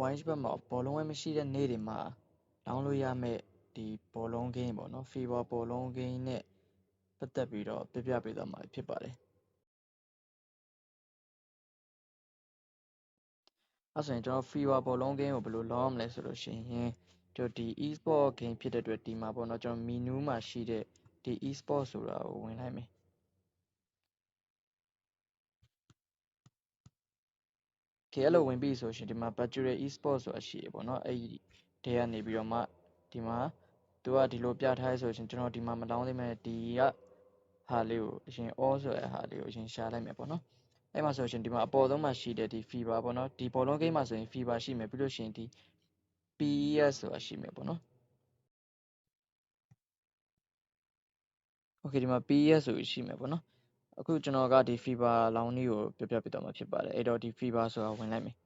wise ဘက်မှာဘောလုံးဝဲမရှိတဲ့နေ့တွေမှာလောင်းလို့ရမယ့်ဒီဘောလုံးဂိမ်းပေါ့နော် fever ဘောလုံးဂိမ်းနဲ့ပတ်သက်ပြီးတော့ပြပြပေးသွားမှာဖြစ်ပါတယ်အဲ့ဆိုရင်ကျွန်တော် fever ဘောလုံးဂိမ်းကိုဘယ်လိုလောင်းရမလဲဆိုလို့ရှိရင်ကျွန်တော်ဒီ e-sport game ဖြစ်တဲ့အတွက်ဒီမှာပေါ့နော်ကျွန်တော် menu မှာရှိတဲ့ဒီ e-sport ဆိုတာကိုဝင်လိုက်မယ် ကဲအဲ့လိုဝင်ပြီဆိုရှင်ဒီမှာ Virtual e-sport ဆိုတာရှိရပေါ့နော်အဲ့ဒီတဲကနေပြီးတော့မှဒီမှာသူကဒီလိုပြထားရဆိုရှင်ကျွန်တော်ဒီမှာမလောင်းသေးမဲ့ဒီကဟာလေးကိုအရင် all ဆိုတဲ့ဟာလေးကိုအရင်ရှာလိုက်မယ်ပေါ့နော်အဲ့မှာဆိုရှင်ဒီမှာအပေါ်ဆုံးမှာရှိတဲ့ဒီ fever ပေါ့နော်ဒီဘောလုံးဂိမ်းမှာဆိုရင် fever ရှိမယ်ပြီးလို့ရှိရင်ဒီ PES ဆိုတာရှိမယ်ပေါ့နော် Okay ဒီမှာ PES ဆိုရှိမယ်ပေါ့နော် အခုကျွန်တော်ကဒီ fever လောင်းလေးကိုပြပြပြတော့မှာဖြစ်ပါတယ်အဲ့တော့ဒီ fever ဆိုတာဝင်လိုက်မယ်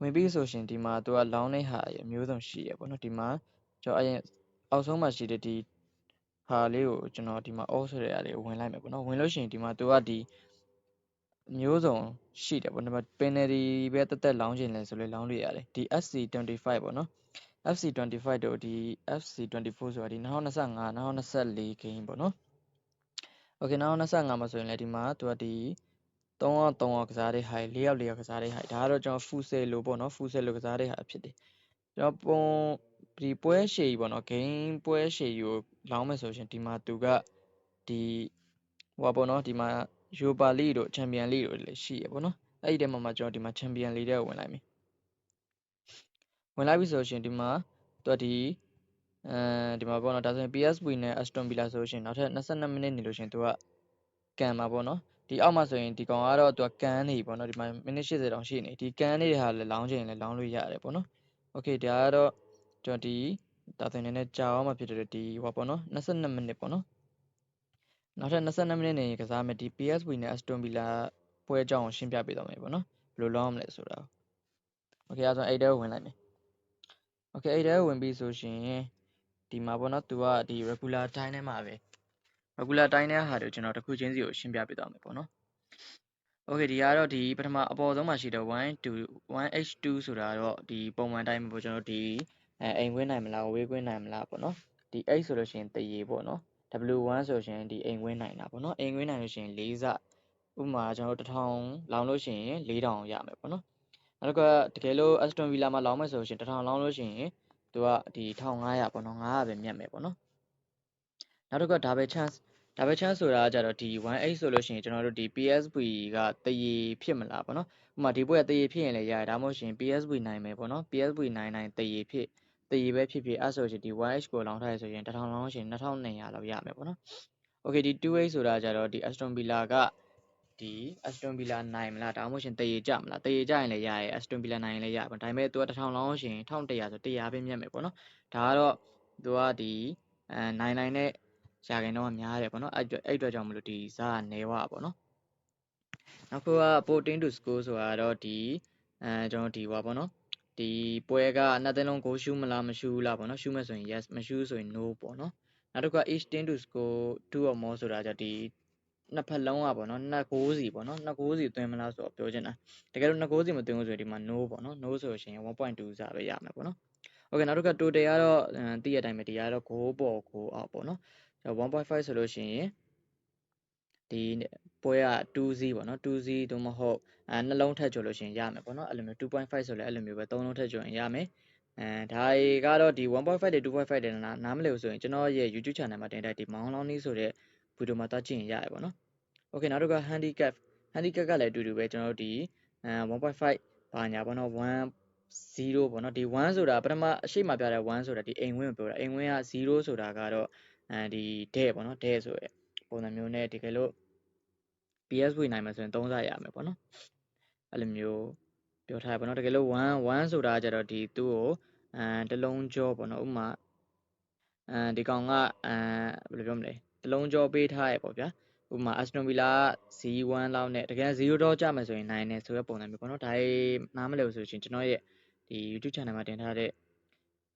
ဝင်ပြီးဆိုရှင်ဒီမှာသူကလောင်းတဲ့ဟာအမျိုးစုံရှိရပေါ့နော်ဒီမှာကျွန်တော်အရင်အောက်ဆုံးမှာရှိတဲ့ဒီဟာလေးကိုကျွန်တော်ဒီမှာ all ဆိုတဲ့ဟာလေးကိုဝင်လိုက်မယ်ပေါ့နော်ဝင်လို့ရှိရင်ဒီမှာသူကဒီမျိုးစုံရှိတယ်ပေါ့နော် penalty ပဲတက်တက်လောင်းခြင်းလဲဆိုလဲလောင်းလို့ရတယ်ဒီ FC25 ပေါ့နော် FC25 တို့ဒီ FC24 ဆိုတာဒီ2025 2024 game ပေါ့နော် Okay 2025မှာဆိုရင်လည်းဒီမှာသူကဒီ3ယောက်3ယောက်ကစားတဲ့ဟာ4ယောက်4ယောက်ကစားတဲ့ဟာဒါကတော့ကျွန်တော် full sale လို့ပေါ့နော် full sale လို့ကစားတဲ့ဟာဖြစ်တယ်ကျွန်တော်ပုံဒီပွဲရှည်ကြီးပေါ့နော် game ပွဲရှည်ကြီးကိုလောင်းမယ်ဆိုရှင်ဒီမှာသူကဒီဟိုပါပေါ့နော်ဒီမှာ Europa League တို့ Champion League တို့လည်းရှိရပေါ့နော်အဲ့ဒီတဲမှာမှကျွန်တော်ဒီမှာ Champion League တဲ့ဝင်လိုက်မယ်ဝင်လိုက်ပြီဆိုရှင်ဒီမှာသူကဒီ အဲဒီမှာပေါ့နော်ဒါဆိုရင် PSV နဲ့ Aston Villa ဆိုရှင်နောက်ထပ်22မိနစ်နေလို့ရှင်သူကကန်မှာပေါ့နော်ဒီအောက်မှာဆိုရင်ဒီကောင်ကတော့သူကကန်နေပေါ့နော်ဒီမှာမိနစ်80တောင်ရှိနေဒီကန်နေတဲ့ဟာလည်းလောင်းချင်လည်းလောင်းလို့ရတယ်ပေါ့နော်โอเคဒါကတော့ကျွန်တော်ဒီဒါဆိုရင်လည်းကြာအောင်မှဖြစ်တယ်ဒီဟောပေါ့နော်22မိနစ်ပေါ့နော်နောက်ထပ်22မိနစ်နေကစားမယ်ဒီ PSV နဲ့ Aston Villa ပွဲအကြောင်းကိုရှင်းပြပေးသွားမယ်ပေါ့နော်ဘယ်လိုလုပ်ရမလဲဆိုတာโอเคအဲဆိုအဲ့တဲကိုဝင်လိုက်မယ်โอเคအဲ့တဲကိုဝင်ပြီဆိုရှင် ဒီမှာပေါ့နော်သူကဒီ regular တိုင်းထဲမှာပဲ regular တိုင်းထဲဟာတို့ကျွန်တော်တစ်ခုချင်းစီကိုရှင်းပြပေးသွားမယ်ပေါ့နော် okay ဒီကတော့ဒီပထမအပေါ်ဆုံးမှာရှိတဲ့1 2 1h2 ဆိုတာတော့ဒီပုံမှန်တိုင်းပေါ့ကျွန်တော်ဒီအိမ်ခွင်းနိုင်မလားဝေးခွင်းနိုင်မလားပေါ့နော်ဒီ h ဆိုလို့ရှိရင်တရေပေါ့နော် w1 ဆိုရှင်ဒီအိမ်ခွင်းနိုင်တာပေါ့နော်အိမ်ခွင်းနိုင်လို့ရှိရင်၄စဥပမာကျွန်တော်1000လောင်းလို့ရှိရင်4000ရမယ်ပေါ့နော်နောက်တစ်ခါတကယ်လို့ Aston Villa မှာလောင်းမယ်ဆိုလို့ရှိရင်1000လောင်းလို့ရှိရင် သူကဒီ1500ပေါ့နော်900ပဲမြတ်မယ်ပေါ့နော်နောက်တစ်ခုက double chance double chance ဆိုတာကကြတော့ဒီ 1h ဆိုလို့ရှိရင်ကျွန်တော်တို့ဒီ PSV ကတရေဖြစ်မလားပေါ့နော်ဥပမာဒီဘွဲကတရေဖြစ်ရင်လည်းရတယ်ဒါမှမဟုတ်ရှင် PSV နိုင်မယ်ပေါ့နော် PSV နိုင်နိုင်တရေဖြစ်တရေပဲဖြစ်ဖြစ်အဲ့ဆိုရှင်ဒီ 1h ကိုလောင်းထားရဆိုရင်1000လောင်းရှင်2200လောက်ရမယ်ပေါ့နော် Okay ဒီ 2h ဆိုတာကြတော့ဒီ Aston Villa က ဒီ Aston Villa နိုင်မလားဒါမှမဟုတ်ရှင်တရေကြမလားတရေကြရင်လည်းရရဲ Aston Villa နိုင်ရင်လည်းရပါဒါပေမဲ့သူက1000လောင်းရှင်1100ဆို100ပဲမြတ်မယ်ပေါ့နော်ဒါကတော့သူကဒီအဲနိုင်နိုင်နဲ့ရာခိုင်နှုန်းကများတယ်ပေါ့နော်အဲ့အဲ့အတွက်ကြောင့်မလို့ဒီဇာကနေဝပေါ့နော်နောက်ခုက14 to score ဆိုတာတော့ဒီအဲကျွန်တော်ဒီဟွာပေါ့နော်ဒီပွဲကနှစ်သိန်းလုံးကိုရှူးမလားမရှူးလားပေါ့နော်ရှူးမယ်ဆိုရင် yes မရှူးဆိုရင် no ပေါ့နော်နောက်တစ်ခုက each 10 to score 2 or more ဆိုတာကြဒီ နှစ်ဖက်လုံးကပေါ့နော်နှစ်ကိုးစီပေါ့နော်နှစ်ကိုးစီသွင်းမလားဆိုတော့ပြောချင်တာတကယ်လို့နှစ်ကိုးစီမသွင်းဘူးဆိုရင်ဒီမှာ no ပေါ့နော် no ဆိုလို့ရှိရင်1.2စာပဲရမယ်ပေါ့နော် okay နောက်တစ်ခါ total ကတော့တိရတိုင်းပဲဒီကတော့5ပေါ်5အောက်ပေါ့နော်1.5ဆိုလို့ရှိရင်ဒီပွဲက 2C ပေါ့နော် 2C သို့မဟုတ်အဲနှလုံးထက်ကျော်လို့ရှင်ရမယ်ပေါ့နော်အဲ့လိုမျိုး2.5ဆိုလည်းအဲ့လိုမျိုးပဲ3လုံးထက်ကျော်ရင်ရမယ်အဲဒါတွေကတော့ဒီ1.5တွေ2.5တွေနားမလည်ဘူးဆိုရင်ကျွန်တော်ရဲ့ YouTube channel မှာတင်တဲ့ဒီမောင်းလောင်းနီးဆိုတဲ့ ဗီဒီယိုမှာတွားကြည့်ရင်ရတယ်ပေါ့နော် Okay နောက်တစ်ခါ handicap handicap ကလည်းအတူတူပဲကျွန်တော်တို့ဒီအဲ1.5ဘာညာပေါ့နော်1 0ပေါ့နော်ဒီ1ဆိုတာပထမအရှိမပြတဲ့1ဆိုတာဒီအိမ်ဝင်းကိုပြောတာအိမ်ဝင်းက0ဆိုတာကတော့အဲဒီတဲ့ပေါ့နော်တဲ့ဆိုရယ်ပုံစံမျိုးနဲ့တကယ်လို့ PSV နိုင်မယ်ဆိုရင်3စားရမယ်ပေါ့နော်အဲ့လိုမျိုးပြောထားရပေါ့နော်တကယ်လို့1 1ဆိုတာကြတော့ဒီသူ့ကိုအဲတလုံးကြောပေါ့နော်ဥမာအဲဒီကောင်ကအဲဘယ်လိုပြောမလဲ တလုံးကြောပေးထားရပေါ့ဗျာဥမာ Aston Villa 0-1လောက်နဲ့တကယ်0တော့ကြမယ်ဆိုရင်နိုင်တယ်ဆိုတဲ့ပုံစံမျိုးပေါ့နော်ဒါနားမလည်ဘူးဆိုရင်ကျွန်တော်ရဲ့ဒီ YouTube channel မှာတင်ထားတဲ့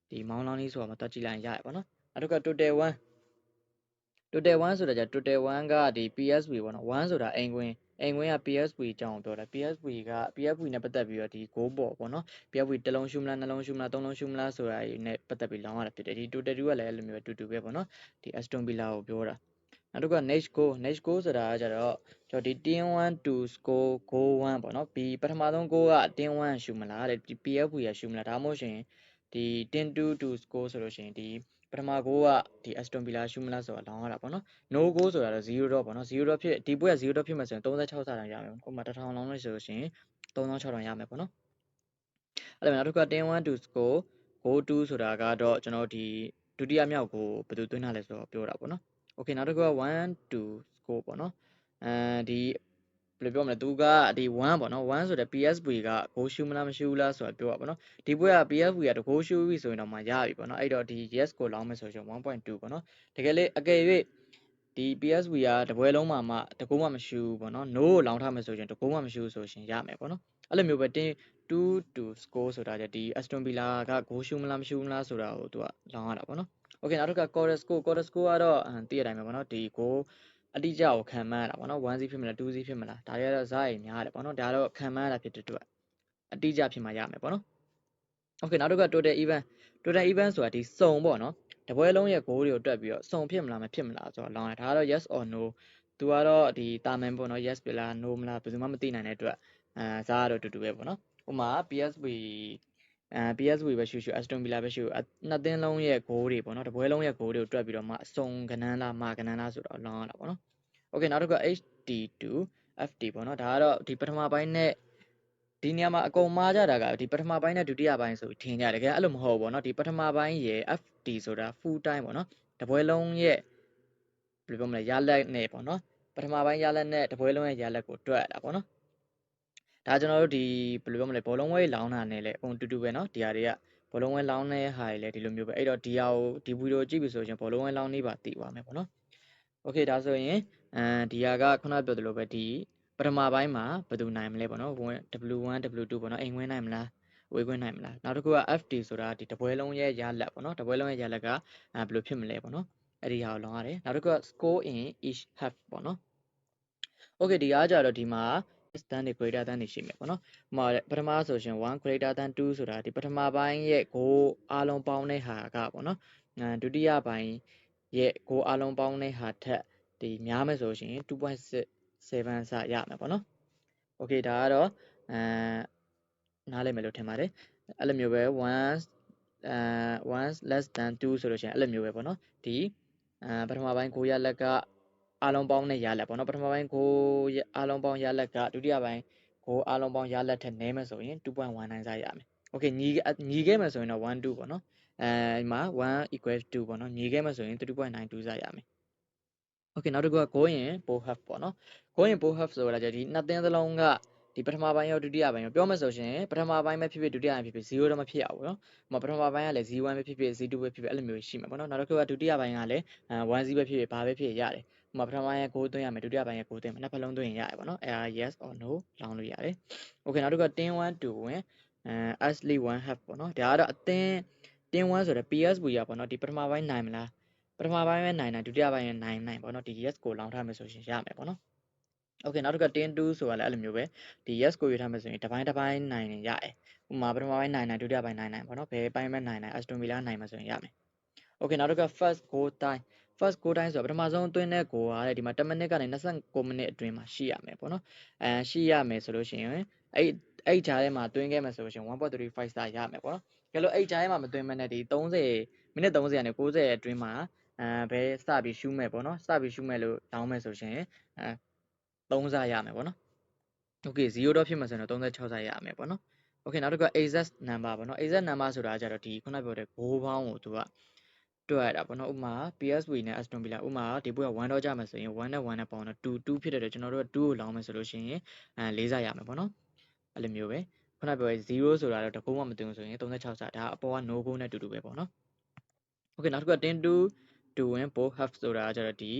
ဒီမောင်းလောင်းလေးဆိုတာမှာတွက်ကြည့်လိုက်ရရပါတော့နောက်တစ်ခါ total 1 total 1ဆိုတာじゃ total 1ကဒီ PSV ပေါ့နော်1ဆိုတာအိမ်ကွင်း အိမ်ဝင်က PSV အကြောင်းကိုပြောတာ PSV က PSV နဲ့ပတ်သက်ပြီးတော့ဒီ goal ပေါ်ပေါ့နော် PSV တစ်လုံးရှုမလားနှလုံးရှုမလားသုံးလုံးရှုမလားဆိုတာနဲ့ပတ်သက်ပြီးလောင်းရတာဖြစ်တယ်ဒီ total 2ကလည်းအဲ့လိုမျိုးအတူတူပဲပေါ့နော်ဒီ Aston Villa ကိုပြောတာနောက်တစ်ခုက next goal next goal ဆိုတာကကြတော့ကျွန်တော်ဒီ team 1 to score goal 1ပေါ့နော်ဒီပထမဆုံး goal က team 1ရှုမလားတဲ့ဒီ PFV ကရှုမလားဒါမှမဟုတ်ရှင်ဒီ team 2 to score ဆိုလို့ရှိရင်ဒီ ပထမဂိုးကဒီ Aston Villa ရှုမလားဆိုတာလောင်းရတာပေါ့နော် no goal ဆိုတာတော့0 dot ပေါ့နော်0 dot ဖြစ်ဒီပွဲက0 dot ဖြစ်မှာဆိုရင်36ဆာတန်ရမယ်ဟိုမှာ1000လောင်းလို့ဆိုလို့ရှိရင်3600ရမယ်ပေါ့နော်အဲ့ဒါနောက်တစ်ခါ10 1 to score go to ဆိုတာကတော့ကျွန်တော်ဒီဒုတိယမြောက်ကိုဘယ်သူသွင်းထားလဲဆိုတော့ပြောတာပေါ့နော် okay နောက်တစ်ခါ1 to score ပေါ့နော်အဲဒီ ဘယ်လိုပြောမလဲသူကဒီ1ပေါ့နော်1ဆိုတဲ့ PSV ကဂိုးရှူးမလားမရှူးလားဆိုတာပြောတာပေါ့နော်ဒီပွဲက PSV ကတဂိုးရှူးပြီဆိုရင်တော့မှရပြီပေါ့နော်အဲ့တော့ဒီ yes ကိုလောင်းမယ်ဆိုရင်1.2ပေါ့နော်တကယ်လေအကယ်၍ဒီ PSV ကတပွဲလုံးမှာမှတကူမှမရှူးပေါ့နော် no ကိုလောင်းထားမယ်ဆိုရင်တကူမှမရှူးဆိုရင်ရမယ်ပေါ့နော်အဲ့လိုမျိုးပဲတင်း2 to score ဆိုတာကြဒီ Aston Villa ကဂိုးရှူးမလားမရှူးမလားဆိုတာကိုသူကလောင်းရတာပေါ့နော် Okay နောက်တစ်ခါ Cordes score Cordes score ကတော့တည့်ရတိုင်းပဲပေါ့နော်ဒီ goal အတိအကျကိုခံမှန်းရတာပေါ့နော်1စီးဖြစ်မလား2စီးဖြစ်မလားဒါတွေကတော့ဇာတ်ရည်များတယ်ပေါ့နော်ဒါတော့ခံမှန်းရတာဖြစ်တဲ့အတွက်အတိအကျဖြစ်မှရမယ်ပေါ့နော် Okay နောက်တစ်ခါ total event total event ဆိုတာဒီစုံပေါ့နော်တပွဲလုံးရဲ့ goal တွေကိုတွက်ပြီးတော့စုံဖြစ်မလားမဖြစ်မလားဆိုတော့လောင်းရဒါကတော့ yes or no သူကတော့ဒီတာမန်ပေါ့နော် yes ပြလား no မလားဘယ်သူမှမသိနိုင်တဲ့အတွက်အဲဇာတ်ကတော့တူတူပဲပေါ့နော်ဥမာ PSV အဲ PSV ပဲရှူရှူ Aston Villa ပဲရှူနှစ်သင်းလုံးရဲ့ goal တွေပေါ့နော်တပွဲလုံးရဲ့ goal တွေကိုတွက်ပြီးတော့မှအစုံကဏန်းလားမာကဏန်းလားဆိုတော့လောင်းရတာပေါ့နော် Okay နောက်တစ်ခု HD2 FT ပေါ့နော်ဒါကတော့ဒီပထမပိုင်းနဲ့ဒီနေရာမှာအကုန်မားကြတာကဒီပထမပိုင်းနဲ့ဒုတိယပိုင်းဆိုထင်ကြတယ်တကယ်အဲ့လိုမဟုတ်ဘူးပေါ့နော်ဒီပထမပိုင်းရယ် FT ဆိုတာ full time ပေါ့နော်တပွဲလုံးရဲ့ဘယ်လိုပြောမလဲရလက်နဲ့ပေါ့နော်ပထမပိုင်းရလက်နဲ့တပွဲလုံးရဲ့ရလက်ကိုတွက်ရတာပေါ့နော် ဒါကျွန်တော်တို့ဒီဘယ်လိုပြောမလဲဘောလုံးဝဲလောင်းတာနဲ့လည်းအကုန်တူတူပဲเนาะဒီဟာတွေကဘောလုံးဝဲလောင်းတဲ့ဟာတွေလည်းဒီလိုမျိုးပဲအဲ့တော့ဒီဟာကိုဒီဗီဒီယိုကြည့်ပြီဆိုရင်ဘောလုံးဝဲလောင်းနေပါသိပါမယ်ပေါ့နော်โอเคဒါဆိုရင်အဲဒီဟာကခုနပြောသလိုပဲဒီပထမပိုင်းမှာဘယ်သူနိုင်မလဲပေါ့နော် W1 W2 ပေါ့နော်အိမ်ဝင်နိုင်မလားဝေးခွင့်နိုင်မလားနောက်တစ်ခုက FD ဆိုတာဒီတပွဲလုံးရဲ့ရလက်ပေါ့နော်တပွဲလုံးရဲ့ရလက်ကအဲဘယ်လိုဖြစ်မလဲပေါ့နော်အဲ့ဒီဟာကိုလောင်းရတယ်နောက်တစ်ခုက score in each half ပေါ့နော် okay ဒီအားကြတော့ဒီမှာ than တွေ greater than တွေရှိမယ်ပေါ့နော်။ဥပမာပထမဆိုရှင်1 greater than 2ဆိုတာဒီပထမပိုင်းရဲ့ goal အားလုံးပေါင်းတဲ့ဟာကပေါ့နော်။အဲဒုတိယပိုင်းရဲ့ goal အားလုံးပေါင်းတဲ့ဟာထက်ဒီများမယ်ဆိုရှင်2.67စရမယ်ပေါ့နော်။ okay ဒါကတော့အဲနားလည်မယ်လို့ထင်ပါတယ်။အဲ့လိုမျိုးပဲ1အဲ1 less than 2ဆိုလို့ရှိရင်အဲ့လိုမျိုးပဲပေါ့နော်။ဒီအဲပထမပိုင်းကိုရလက်က အားလုံးပေါင်းတဲ့ရလက်ပေါ့နော်ပထမပိုင်းကိုအားလုံးပေါင်းရလက်ကဒုတိယပိုင်းကိုအားလုံးပေါင်းရလက်ထက်နည်းမယ်ဆိုရင်2.19စာရမယ်။ Okay ညီညီခဲ့မယ်ဆိုရင်တော့1 2ပေါ့နော်။အဲဒီမှာ1 equals 2ပေါ့နော်ညီခဲ့မယ်ဆိုရင်3.92စာရမယ်။ Okay နောက်တစ်ခုက go in bow half ပေါ့နော်။ go in bow half ဆိုတာကြဒီနှစ်သင်းစလုံးကဒီပထမပိုင်းရောဒုတိယပိုင်းရောပြောမယ်ဆိုရှင်ပထမပိုင်းပဲဖြစ်ဖြစ်ဒုတိယပိုင်းဖြစ်ဖြစ်0တော့မဖြစ်ရဘူးเนาะ။မပထမပိုင်းကလည်း0.1ပဲဖြစ်ဖြစ်0.2ပဲဖြစ်ဖြစ်အဲ့လိုမျိုးရှိမှာပေါ့နော်။နောက်တစ်ခုကဒုတိယပိုင်းကလည်း1 0ပဲဖြစ်ဖြစ်ဘာပဲဖြစ်ဖြစ်ရတယ်။ ဥပမာပထမပိုင်းရဲ့ကိုးသွင်းရမယ်ဒုတိယပိုင်းရဲ့ကိုးသွင်းမယ်နှစ်ဖက်လုံးသွင်းရင်ရတယ်ပေါ့နော်အဲဒါ yes or no လောင်းလို့ရတယ် okay နောက်တစ်ခုကတင်း1 2ဝင်အဲ asli 1 half ပေါ့နော်ဒါကတော့အသင်းတင်း1ဆိုတော့ PSV ရပေါ့နော်ဒီပထမပိုင်းနိုင်မလားပထမပိုင်းပဲနိုင်နိုင်ဒုတိယပိုင်းရဲ့နိုင်နိုင်ပေါ့နော်ဒီ yes ကိုလောင်းထားမယ်ဆိုရင်ရမယ်ပေါ့နော် okay နောက်တစ်ခါတင်း2ဆိုတာလည်းအဲ့လိုမျိုးပဲဒီ yes ကိုရွေးထားမယ်ဆိုရင်တစ်ပိုင်းတစ်ပိုင်းနိုင်ရင်ရတယ်ဥပမာပထမပိုင်းနိုင်နိုင်ဒုတိယပိုင်းနိုင်နိုင်ပေါ့နော်ဘယ်ပိုင်းပဲနိုင်နိုင် Aston Villa နိုင်မှာဆိုရင်ရမယ် okay နောက်တစ်ခါ first goal time first goal time ဆိုတော့ပထမဆုံးသွင်းတဲ့ goal ကတဲ့ဒီမှာ10မိနစ်ကနေ29မိနစ်အတွင်းမှာရှိရမယ်ပေါ့နော်အဲရှိရမယ်ဆိုလို့ရှိရင်အဲ့အဲ့ဂျားထဲမှာသွင်းခဲ့မယ်ဆိုလို့ရှိရင်1.35 star ရမယ်ပေါ့နော်ကဲလို့အဲ့ဂျားထဲမှာမသွင်းမနဲ့ဒီ30မိနစ်30ကနေ90အတွင်းမှာအဲဘယ်စပြီးရှူးမယ်ပေါ့နော်စပြီးရှူးမယ်လို့တောင်းမယ်ဆိုရှင်အဲ3စားရမယ်ပေါ့နော် okay 0တော့ဖြစ်မှာဆိုရင်တော့36စားရမယ်ပေါ့နော် okay နောက်တစ်ခုက exact number ပေါ့နော် exact number ဆိုတာကြတော့ဒီခုနပြောတဲ့ goal ပေါင်းကိုသူက တွက်ရတာပေါ့နော်ဥမာ PSV နဲ့ Aston Villa ဥမာဒီပွဲက1တော့ကြမယ်ဆိုရင်1နဲ့1နဲ့ပေါင်းတော့2 2ဖြစ်တဲ့အတွက်ကျွန်တော်တို့က2ကိုလောင်းမယ်ဆိုလို့ရှိရင်အဲ၄စားရမယ်ပေါ့နော်အဲ့လိုမျိုးပဲခုနပြောရဲ0ဆိုတာတော့တကုန်းမှမတင်ဘူးဆိုရင်36စားဒါအပေါ်က no goal နဲ့တူတူပဲပေါ့နော် Okay နောက်တစ်ခုက10 to to win both half ဆိုတာကကျတော့ဒီ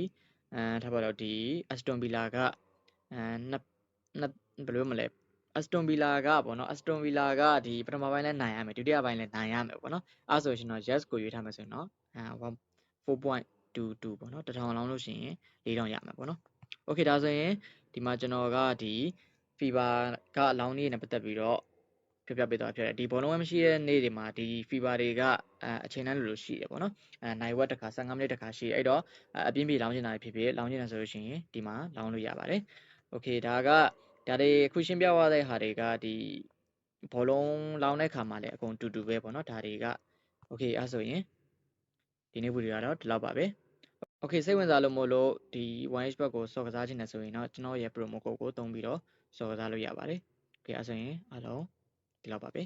အဲထားပါတော့ဒီ Aston Villa ကအဲနှစ်နှစ်ဘယ်လိုမလဲ Aston Villa ကပေါ့နော် Aston Villa ကဒီပထမပိုင်းလည်းနိုင်ရမယ်ဒုတိယပိုင်းလည်းနိုင်ရမယ်ပေါ့နော်အဲဆိုရှင်တော့ yes ကိုရွေးထားမယ်ဆိုရင်တော့အဲ4.22ပေါ့နော်တထောင်လောင်းလို့ရှိရင်4000ရမယ်ပေါ့နော် Okay ဒါဆိုရင် ဒီမှာကျွန်တော်ကဒီ fever ကအလောင်းလေးနဲ့ပတ်သက်ပြီးတော့ပြပြပေးသွားဖြစ်တယ်ဒီဘောလုံးဝဲမရှိတဲ့နေ့တွေမှာဒီ fever တွေကအအချိန်တန်းလိုလိုရှိတယ်ပေါ့နော်အဲနိုင်ဝက်တစ်ခါ15မိနစ်တစ်ခါရှိတယ်အဲ့တော့အပြင်းပြေလောင်းနေတာဖြစ်ဖြစ်လောင်းနေတာဆိုလို့ရှိရင်ဒီမှာလောင်းလို့ရပါတယ်โอเคဒါက ဒါတွေအခုရှင်းပြသွားတဲ့ဟာတွေကဒီဘောလုံးလောင်းတဲ့ခါမှာလည်းအကုန်တူတူပဲပေါ့နော်ဒါတွေကโอเคအဲ့ဆိုရင်ဒီနေ့ဗီဒီယိုကတော့ဒီလောက်ပါပဲโอเคစိတ်ဝင်စားလို့မို့လို့ဒီ 1H ဘက်ကိုစော်ကစားခြင်းနဲ့ဆိုရင်တော့ကျွန်တော်ရဲ့ promo code ကိုသုံးပြီးတော့စော်ကစားလို့ရပါတယ်โอเคအဲ့ဆိုရင်အားလုံးဒီလောက်ပါပဲ